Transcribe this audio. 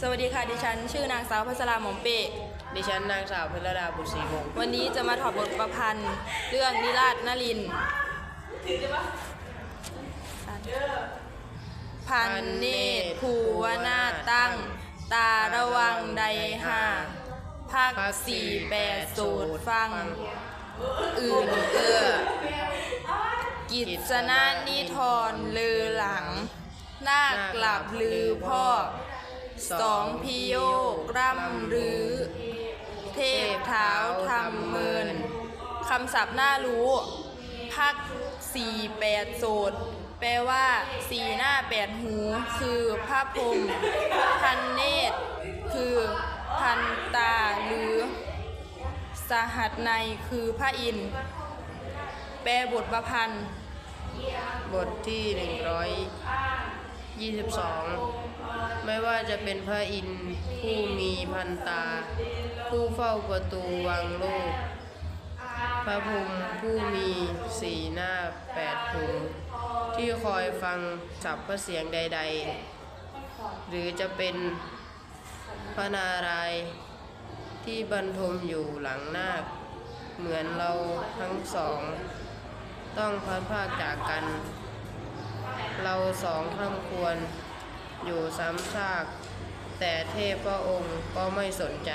สวัสดีค่ะ ดิฉัน ชื่อนางสาวพัสราหมอมเปะดิฉันนางสาวเพลดาบุตรศรีวงศ์วันนี้จะมาถอดบทประพันธ์เรื่องนิราชนลินทร์พันเนตรภูวนาถตั้ง ตาระวังใดห้าพักสี่แปดสูตรฟัง อื่นเอื้อกิจสนานิทรลือหลัง นาคกลับลือพ่อ สองพิโยกร่ำรือเทพเท้าทำเมินคำศัพท์น่ารู้พักสี่แปดโสดแปลว่าสี่หน้าแปดหู คือพระพรมพันเนตร คือพันตาหรือ สหัสในคือพระอินทร์แปลบทประพันธ์ บทที่หนึ่งร้อย 22 ไม่ว่าจะเป็นพระอินทร์ผู้มีพันตา ผู้เฝ้าประตูวังโลก พระพรหมผู้มีสีหน้าแปดหูมิที่คอยฟังสับพระเสียงใด ๆ หรือจะเป็นพระนารายณ์ที่บรรทมอยู่หลังนาค เหมือนเราทั้งสอง ต้องพัดพรากจากกัน เราสองคำควรอยู่ซ้ำซาก แต่เทพพระองค์ก็ไม่สนใจ